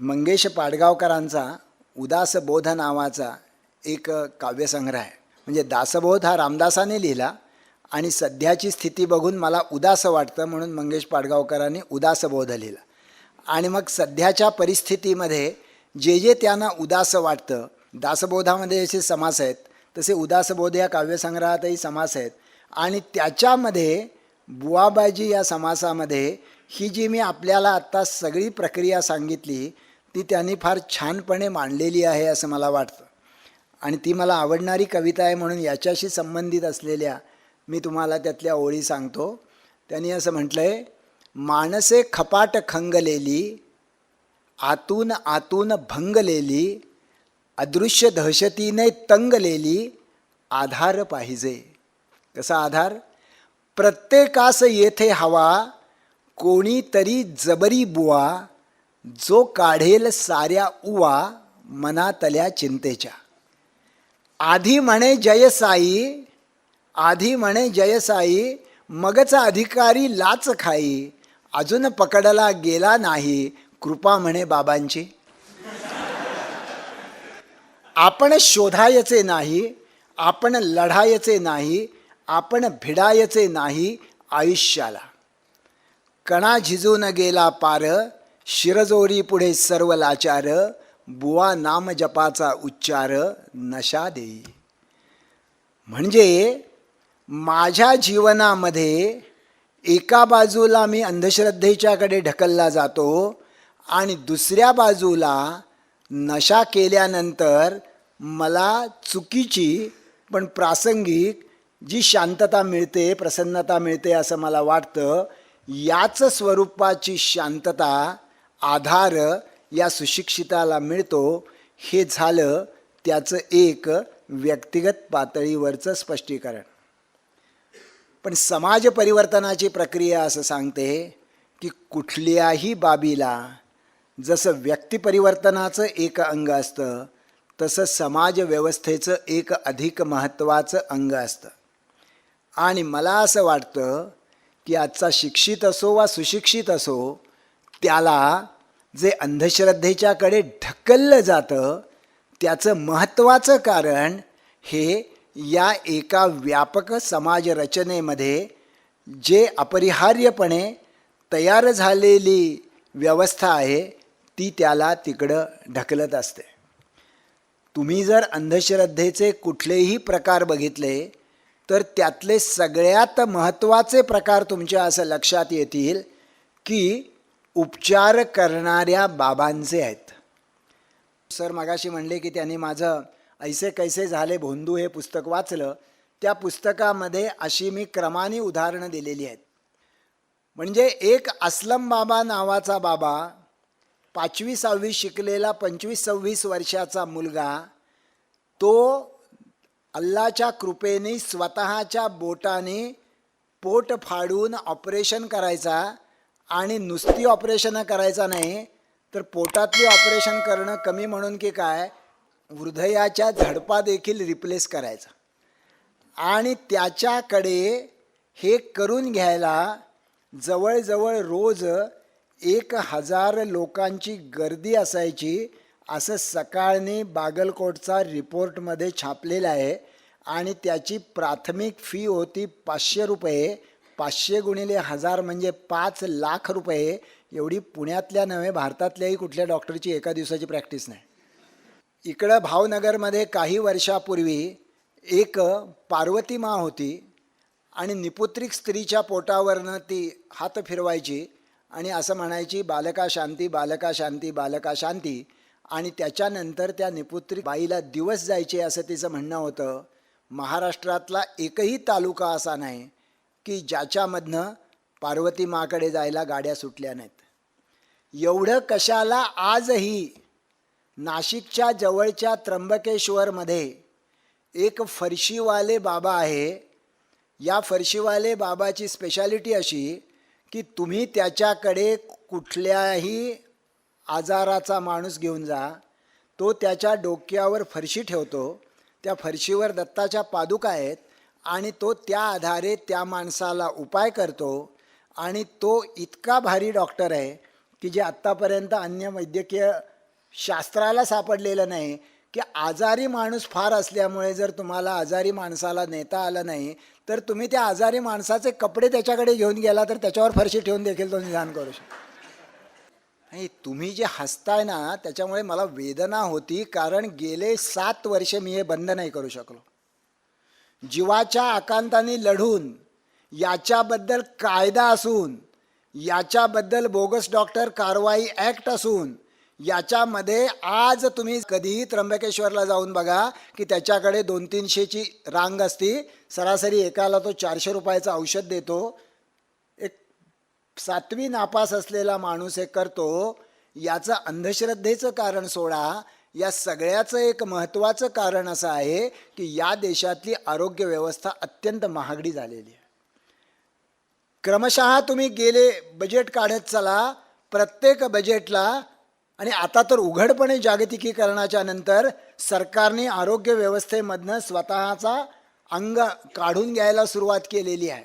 मंगेश पाडगावकरांचा उदास बोध नावाचा एक काव्यसंग्रह आहे. म्हणजे दासबोध हा रामदासाने लिहिला आणि सध्याची स्थिती बघून मला उदास वाटतं म्हणून मंगेश पाडगावकरांनी उदासबोध लिहिला. आणि मग सध्याच्या परिस्थितीमध्ये जे जे त्यांना उदास वाटतं दासबोधामध्ये जसे समास आहेत तसे उदासबोध या काव्यसंग्रहातही समास आहेत. आणि त्याच्यामध्ये बुवाबाजी या समासामध्ये ही जी मी आपल्याला आत्ता सगळी प्रक्रिया सांगितली ती त्यांनी फार छानपणे मांडलेली आहे असं मला वाटतं. आणि ती मला आवडणारी कविता आहे म्हणून याच्याशी संबंधित असलेल्या मी तुम्हाला त्यातल्या ओळी सांगतो. त्यांनी असं म्हटलं आहे माणसे खपाट खंगलेली आतून आतून भंगलेली अदृश्य दहशतीने तंगलेली आधार पाहिजे. कसा आधार? प्रत्येकास येथे हवा कोणीतरी जबरी बुवा जो काढेल साऱ्या उवा मनातल्या चिंतेच्या. आधी म्हणे जयसाई आधी म्हणे जयसाई मगचा अधिकारी लाच खाई अजून पकडला गेला नाही कृपा म्हणे बाबांची. आपण शोधायचे नाही आपण लढायचे नाही आपण भिडायचे नाही आयुष्याला. कणा झिजून गेला पार शिरजोरी पुढे सर्व लाचार बुवा नाम जपाचा उच्चार नशा देई. म्हणजे माझ्या जीवनामध्ये एका बाजूला मी अंधश्रद्धेच्याकडे ढकलला जातो आणि दुसऱ्या बाजूला नशा केल्यानंतर मला चुकीची पण प्रासंगिक जी शांतता मिळते प्रसन्नता मिळते असं मला वाटतं याच स्वरूपाची शांतता आधार या सुशिक्षिताला मिळतो हे झालं त्याचं एक व्यक्तिगत पातळीवरचं स्पष्टीकरण. पण समाज परिवर्तनाची प्रक्रिया असं सांगते की कुठल्याही बाबीला जसं व्यक्तिपरिवर्तनाचं एक अंग असतं तसं समाज व्यवस्थेचं एक अधिक महत्त्वाचं अंग असतं. आणि मला असं वाटतं की आजचा शिक्षित असो वा सुशिक्षित असो त्याला जे अंधश्रद्धेच्याकडे ढकललं जातं त्याचं महत्त्वाचं कारण हे या एका व्यापक समाज रचनेमध्ये जे अपरिहार्यपणे तयार झालेली व्यवस्था आहे ती त्याला तिकडं ढकलत असते. तुम्ही जर अंधश्रद्धेचे कुठलेही प्रकार बघितले तर त्यातले सगळ्यात महत्त्वाचे प्रकार तुमच्या असं लक्षात येतील की उपचार करणाऱ्या बाबांचे आहेत. सर मगाशी म्हणले की त्यांनी माझं ऐसे कैसे झाले भोंदू हे पुस्तक वाचलं. त्या पुस्तकामध्ये अशी मी क्रमाने उदाहरणं दिलेली आहेत. म्हणजे एक असलम बाबा नावाचा बाबा पाचवी सहावी शिकलेला पंचवीस सव्वीस वर्षाचा मुलगा तो अल्लाच्या कृपेने स्वतःच्या बोटाने पोट फाडून ऑपरेशन करायचा. आणि नुसती ऑपरेशनं करायचा नाही तर पोटातली ऑपरेशन करणं कमी म्हणून की काय हृदयाच्या झडपा देखील रिप्लेस करायचा. आणि त्याच्याकडे हे करून घ्यायला जवळजवळ रोज एक हजार लोकांची गर्दी असायची असं सकाळने बागलकोटचा रिपोर्टमध्ये छापलेलं आहे. आणि त्याची प्राथमिक फी होती पाचशे रुपये. पाचशे गुणिले हजार म्हणजे पाच लाख रुपये. एवढी पुण्यातल्या नव्हे भारतातल्याही कुठल्या डॉक्टरची एका दिवसाची प्रॅक्टिस नाही. इकडं भावनगरमध्ये काही वर्षापूर्वी एक पार्वती माँ होती आणि निपुत्रिक स्त्रीच्या पोटावरनं ती हात फिरवायची आणि असं म्हणायची बालका शांती बालका शांती बालका शांती. आणि त्याच्यानंतर त्या निपुत्री बाईला दिवस जायचे असं तिचं म्हणणं होतं. महाराष्ट्रातला एकही तालुका असा नाही. की ज्याच्यामधनं पार्वती माकडे जायला गाड्या सुटल्या नाहीत. एवढं कशाला आजही नाशिकच्या जवळच्या त्र्यंबकेश्वरमध्ये एक फरशीवाले बाबा आहे. या फरशीवाले बाबाची स्पेशालिटी अशी की तुम्ही त्याच्याकडे कुठल्याही आजाराचा माणूस घेऊन जा. तो त्याच्या डोक्यावर फरशी ठेवतो. त्या फरशीवर दत्ताच्या पादुका आहेत. आणि तो त्या आधारे त्या माणसाला उपाय करतो आणि तो इतका भारी डॉक्टर आहे की जे आत्तापर्यंत अन्य वैद्यकीय शास्त्राला सापडलेलं नाही की आजारी माणूस फार असल्यामुळे जर तुम्हाला आजारी माणसाला नेता आलं नाही तर तुम्ही त्या आजारी माणसाचे कपडे त्याच्याकडे घेऊन गेला तर त्याच्यावर फरशी ठेवून देखील तो निदान करू शकतो. नाही तुम्ही जे हसताय ना त्याच्यामुळे मला वेदना होती कारण गेले सात वर्ष मी हे बंद नाही करू शकलो. जीवाच्या आकांताने लढून याच्याबद्दल कायदा असून याच्याबद्दल बोगस डॉक्टर कारवाई ॲक्ट असून याच्यामध्ये आज तुम्ही कधीही त्र्यंबकेश्वरला जाऊन बघा की त्याच्याकडे दोन तीनशेची रांग असती. सरासरी एकाला तो चारशे रुपयाचं औषध देतो. एक सातवी नापास असलेला माणूस हे करतो. याचं अंधश्रद्धेचं कारण सोडा. या सगळ्याचं एक महत्त्वाचं कारण असं आहे की या देशातली आरोग्य व्यवस्था अत्यंत महागडी झालेली आहे. क्रमशः तुम्ही गेले बजेट काढत चला प्रत्येक बजेटला आणि आता तर उघडपणे जागतिकीकरणाच्या नंतर सरकारने आरोग्य व्यवस्थेमधनं स्वतःचा अंग काढून घ्यायला सुरुवात केलेली आहे.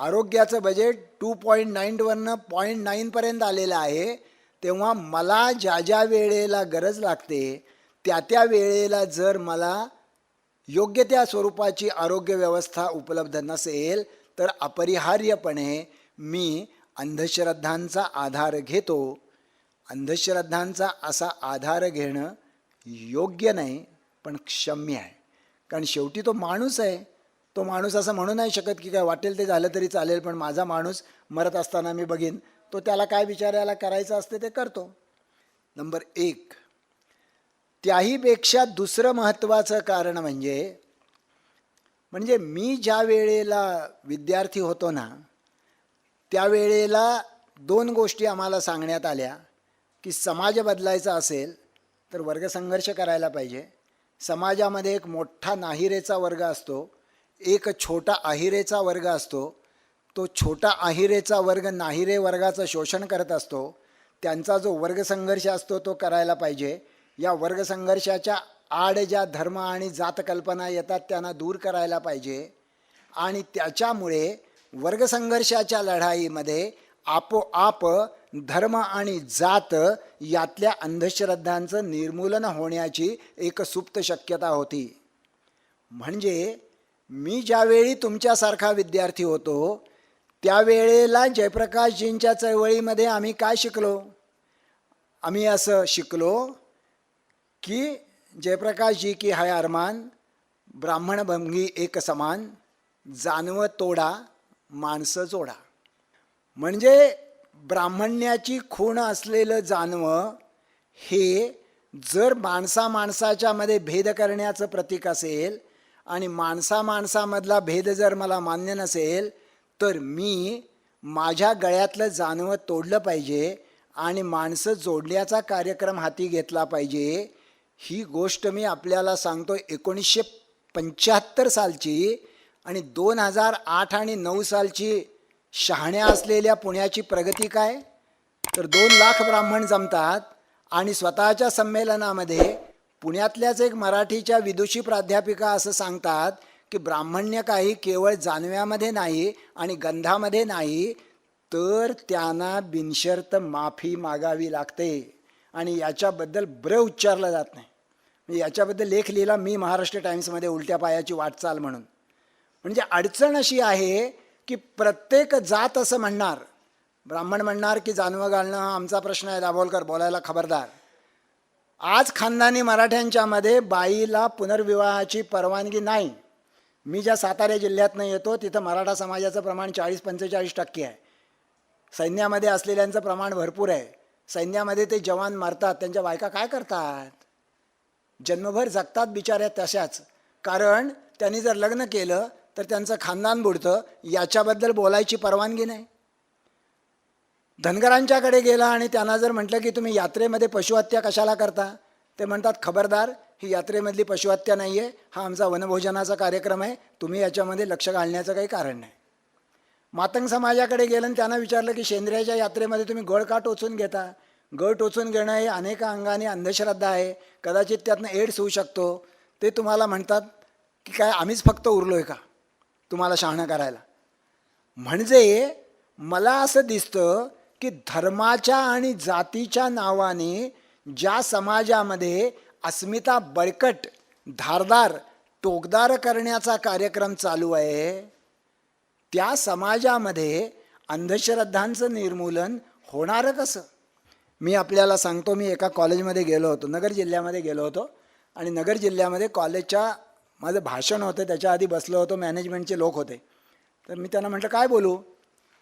आरोग्याचं बजेट टू पॉईंट नाईनवरनं पॉईंट नाईनपर्यंत आलेलं आहे. तेव्हा मला ज्या ज्या वेळेला गरज लागते त्या त्या वेळेला जर मला योग्य त्या स्वरूपाची आरोग्य व्यवस्था उपलब्ध नसेल तर अपरिहार्यपणे मी अंधश्रद्धांचा आधार घेतो. अंधश्रद्धांचा असा आधार घेणं योग्य नाही पण क्षम्य आहे. कारण शेवटी तो माणूस आहे. तो माणूस असं म्हणू नाही शकत की काय वाटेल ते झालं तरी चालेल पण माझा माणूस मरत असताना मी बघीन. तो त्याला काय विचारायला करायचं असते ते करतो. नंबर एक त्याहीपेक्षा दुसरं महत्त्वाचं कारण म्हणजे म्हणजे मी ज्या वेळेला विद्यार्थी होतो ना त्यावेळेला दोन गोष्टी आम्हाला सांगण्यात आल्या की समाज बदलायचा असेल तर वर्गसंघर्ष करायला पाहिजे. समाजामध्ये एक मोठा नाहिरेचा वर्ग असतो एक छोटा आहिरेचा वर्ग असतो तो छोटा आहिरेचा वर्ग नाहिरे वर्गाचं शोषण करत असतो त्यांचा जो वर्गसंघर्ष असतो तो करायला पाहिजे. या वर्गसंघर्षाच्या आड ज्या धर्म आणि जातकल्पना येतात त्यांना दूर करायला पाहिजे. आणि त्याच्यामुळे वर्गसंघर्षाच्या लढाईमध्ये आपोआप धर्म आणि जात यातल्या अंधश्रद्धांचं निर्मूलन होण्याची एक सुप्त शक्यता होती. म्हणजे मी ज्यावेळी तुमच्यासारखा विद्यार्थी होतो त्यावेळेला जयप्रकाशजींच्या चळवळीमध्ये आम्ही काय शिकलो? आम्ही असं शिकलो की जयप्रकाशजी की हाय अरमान ब्राह्मणभंगी एक समान जानव तोडा माणसं जोडा. म्हणजे ब्राह्मण्याची खूण असलेलं जानवं हे जर माणसा माणसाच्यामध्ये भेद करण्याचं प्रतीक असेल आणि माणसा माणसामधला भेद जर मला मान्य नसेल तर मी माझ्या गळ्यातलं जानवं तोडलं पाहिजे आणि माणसं जोडण्याचा कार्यक्रम हाती घेतला पाहिजे. ही गोष्ट मी आपल्याला सांगतो एकोणीसशे पंच्याहत्तर सालची आणि दोन हजार आठ आणि नऊ सालची शहाण्या असलेल्या पुण्याची प्रगती काय? तर दोन लाख ब्राह्मण जमतात आणि स्वतःच्या संमेलनामध्ये पुण्यातल्याच एक मराठीच्या विदुषी प्राध्यापिका असं सांगतात की ब्राह्मण्य काही केवळ जानव्यामध्ये नाही आणि गंधामध्ये नाही तर त्यांना बिनशर्त माफी मागावी लागते. आणि याच्याबद्दल ब्र उच्चारलं जात नाही. म्हणजे याच्याबद्दल लेख लिहिला मी महाराष्ट्र टाइम्समध्ये उलट्या पायाची वाटचाल म्हणून. म्हणजे अडचण अशी आहे की प्रत्येक जात असं म्हणणार. ब्राह्मण म्हणणार की जानवं घालणं हा आमचा प्रश्न आहे दाभोलकर बोलायला खबरदार. आज खानदानी मराठ्यांच्यामध्ये बाईला पुनर्विवाहाची परवानगी नाही. मी ज्या सातारा जिल्ह्यातनं येतो तिथं मराठा समाजाचं प्रमाण चाळीस पंचेचाळीस टक्के आहे. सैन्यामध्ये असलेल्यांचं प्रमाण भरपूर आहे. सैन्यामध्ये ते जवान मारतात त्यांच्या बायका काय करतात? जन्मभर जगतात बिचाऱ्या तशाच. कारण त्यांनी जर लग्न केलं तर त्यांचं खानदान बुडतं याच्याबद्दल बोलायची परवानगी नाही. धनगरांच्याकडे गेला आणि त्यांना जर म्हटलं की तुम्ही यात्रेमध्ये पशुहत्या कशाला करता? ते म्हणतात खबरदार ही यात्रेमधली पशुहत्या नाही आहे हा आमचा वनभोजनाचा कार्यक्रम आहे तुम्ही याच्यामध्ये लक्ष घालण्याचं काही कारण नाही. मातंग समाजाकडे गेलं आणि त्यांना विचारलं की शेंद्र्याच्या यात्रेमध्ये तुम्ही गळ का टोचून घेता? गळ टोचून घेणं हे अनेक अंगाने अंधश्रद्धा आहे. कदाचित त्यातनं एड्स होऊ शकतो. ते तुम्हाला म्हणतात की काय आम्हीच फक्त उरलो आहे का? तुम्हाला शहाणं करायला. म्हणजे मला असं दिसतं की धर्माच्या आणि जातीच्या नावाने ज्या समाजामध्ये अस्मिता बळकट धारदार टोकदार करण्याचा कार्यक्रम चालू आहे. त्या समाजामध्ये अंधश्रद्धांचं निर्मूलन होणारं कसं? मी आपल्याला सांगतो मी एका कॉलेजमध्ये गेलो होतो नगर जिल्ह्यामध्ये गेलो होतो आणि नगर जिल्ह्यामध्ये कॉलेजच्या माझं भाषण होतं त्याच्या आधी बसलो होतो मॅनेजमेंटचे लोक होते. तर मी त्यांना म्हटलं काय बोलू?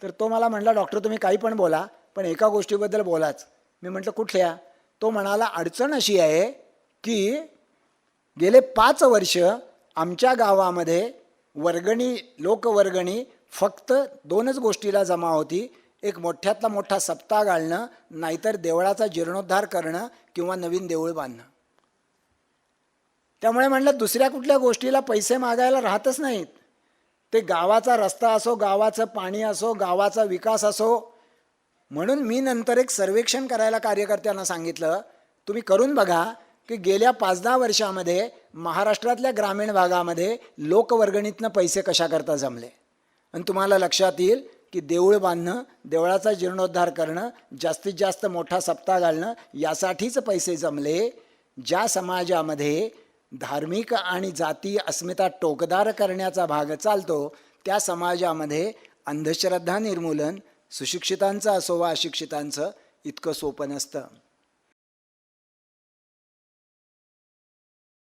तर तो मला म्हटला डॉक्टर तुम्ही काही पण बोला पण एका गोष्टीबद्दल बोलाच. मी म्हटलं कुठल्या? तो म्हणाला अडचण अशी आहे की गेले पाच वर्ष आमच्या गावामध्ये वर्गणी लोकवर्गणी फक्त दोनच गोष्टीला जमा होती. एक मोठ्यातला मोठा सप्ताह घालणं नाहीतर देवळाचा जीर्णोद्धार करणं किंवा नवीन देऊळ बांधणं. त्यामुळे म्हणलं दुसऱ्या कुठल्या गोष्टीला पैसे मागायला राहतच नाहीत. ते गावाचा रस्ता असो गावाचं पाणी असो गावाचा विकास असो म्हणून मी नंतर एक सर्वेक्षण करायला कार्यकर्त्यांना सांगितलं तुम्ही करून बघा की गेल्या पाच दहा वर्षामध्ये महाराष्ट्रातल्या ग्रामीण भागामध्ये लोकवर्गणीतनं पैसे कशाकरता जमले? आणि तुम्हाला लक्षात येईल की देऊळ बांधणं देवळाचा जीर्णोद्धार करणं जास्तीत जास्त मोठा सप्ताह घालणं यासाठीच पैसे जमले ज्या समाजामध्ये धार्मिक आणि जाती अस्मिता टोकदार करण्याचा भाग चालतो त्या समाजामध्ये अंधश्रद्धा निर्मूलन सुशिक्षितांचं असो वा अशिक्षितांचं इतकं सोपं नसतं.